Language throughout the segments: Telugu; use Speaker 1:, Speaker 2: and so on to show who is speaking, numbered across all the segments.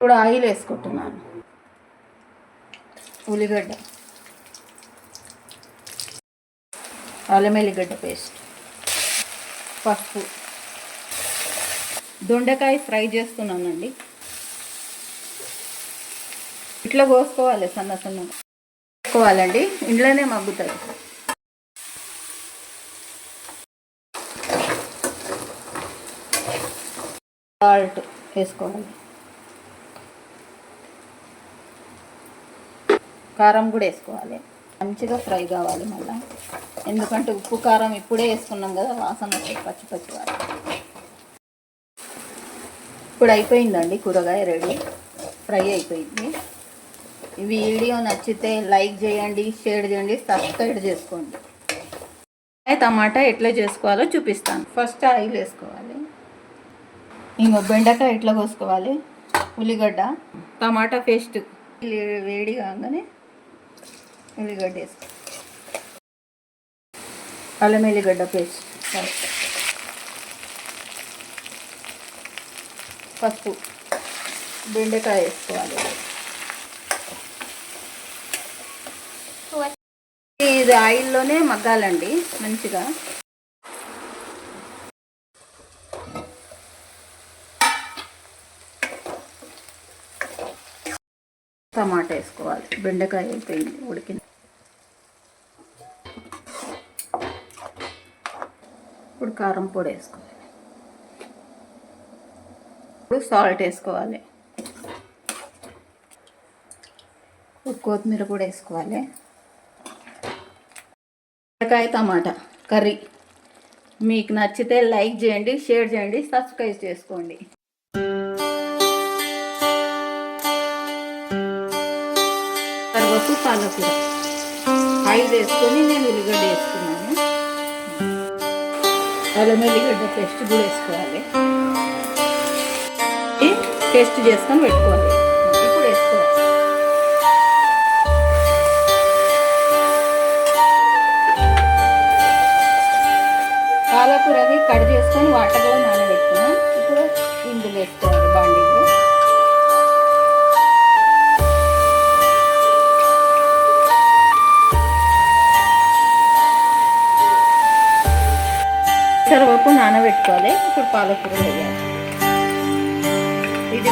Speaker 1: ఇప్పుడు ఆయిల్ వేసుకుంటున్నాను. ఉల్లిగడ్డ. అల్లం ఎల్లిగడ్డ పేస్ట్. పసుపు దొండకాయ ఫ్రై చేస్తున్నానండి. ఇట్లా కోసుకోవాలి సన్న సన్న కోసుకోవాలండి. ఇంట్లోనే మగ్గుతుంది సాల్ట్ వేసుకోవాలి. కారం కూడా వేసుకోవాలి. మంచిగా ఫ్రై కావాలి మళ్ళీ. ఎందుకంటే ఉప్పు కారం ఇప్పుడే వేసుకున్నాం కదా వాసన వస్తుంది పచ్చి పచ్చి ఇప్పుడు అయిపోయిందండి కూరగాయ రెడీ. ఫ్రై అయిపోయింది. ఈ వీడియో నచ్చితే లైక్ చేయండి షేర్ చేయండి సబ్స్క్రైబ్ చేసుకోండి. టమాటా ఎట్లా చేసుకోవాలో చూపిస్తాను. ఫస్ట్ ఆయిల్ వేసుకోవాలి. ఇంకో బెండకాయ ఎట్లా కోసుకోవాలి? ఉల్లిగడ్డ. టమాటా పేస్ట్. వేడి కాగానే ఉల్లిగడ్డ వేసుకో అల్లం ఎల్లిగడ్డ పేస్ట్. పసుపు. బెండకాయ వేసుకోవాలి. ఇది ఆయిల్లోనే మగ్గాలండి మంచిగా. టమాటా వేసుకోవాలి. బెండకాయ అయిపోయింది ఉడికింది. ఇప్పుడు కారం పొడి వేసుకోవాలి. ఇప్పుడు సాల్ట్ వేసుకోవాలి. ఇప్పుడు కొత్తిమీర కూడా వేసుకోవాలి. బెండకాయ టమాటా కర్రీ. మీకు నచ్చితే లైక్ చేయండి షేర్ చేయండి సబ్స్క్రైబ్ చేసుకోండి. తర్వాత పాలకూర. ఆయిల్ వేసుకొని నేను ఉల్లిగడ్డ వేసుకున్నాను. అల్లం ఉల్లిగడ్డ పేస్ట్ కూడా వేసుకోవాలి. పేస్ట్ చేసుకొని పెట్టుకోవాలి. ఇప్పుడు వేసుకోవాలి. పాలకూరని కట్ చేసుకొని వాటర్లో నానబెట్టుకున్నాను. ఇప్పుడు ఇందులో వేసుకోవాలి. పాలకూర వేయాలి ఇది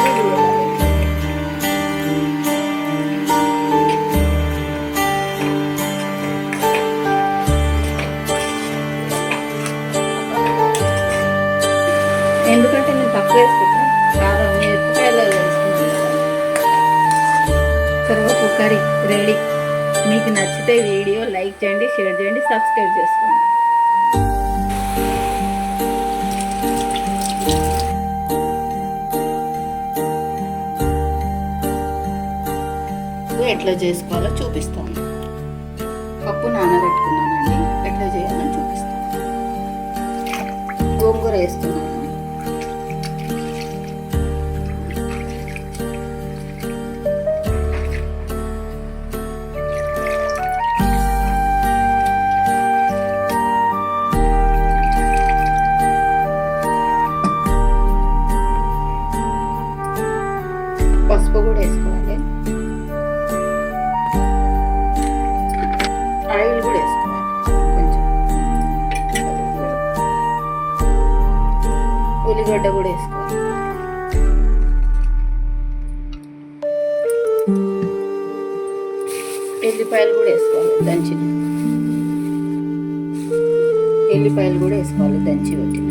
Speaker 1: ఎందుకంటే నేను తక్కువ వేసుకుంటాను కారం మిరపకాయలు వేసుకున్నాను కర్రీ రెడీ. మీకు నచ్చితే వీడియో లైక్ చేయండి షేర్ చేయండి సబ్స్క్రైబ్ చేసుకోండి. ఎట్లా చేసుకోవాలో చూపిస్తాను. పప్పు నానబెట్టుకున్నానండి. ఎట్లా చేయాలో చూపిస్తాను. గోంగూర వేస్తున్నాను ఉల్లిగడ్డ కూడా వేసుకోవాలి. ఎల్లిపాయలు కూడా వేసుకోవాలి దంచి ఎల్లిపాయలు కూడా వేసుకోవాలి దంచి పెట్టిన.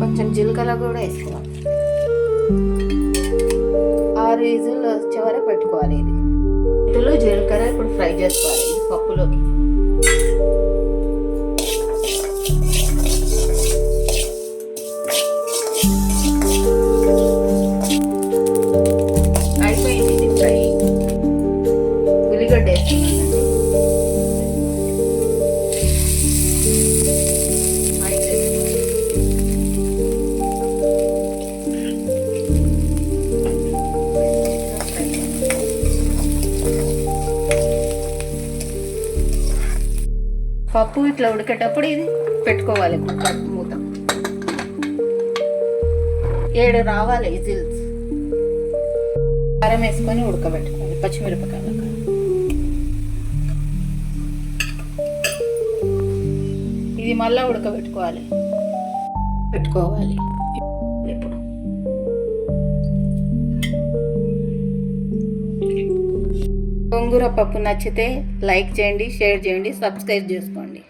Speaker 1: కొంచెం జీలకర్ర కూడా వేసుకోవాలి. ఆరు విజిల్ వచ్చే వరకు పెట్టుకోవాలి ఇది. ఇందులో జీలకర్ర ఇప్పుడు ఫ్రై చేసుకోవాలి పప్పులోకి. పప్పు ఇట్లా ఉడికేటప్పుడు ఇది పెట్టుకోవాలి. కుక్కర్ మూత. ఏడు రావాలి విజిల్స్ కారం వేసుకొని ఉడకబెట్టుకోవాలి. పచ్చిమిరపకాయలు. ఇది మళ్ళీ ఉడకబెట్టుకోవాలి. పెట్టుకోవాలి. గోంగూర పప్పు నచ్చితే లైక్ చేయండి షేర్ చేయండి సబ్స్క్రైబ్ చేసుకోండి.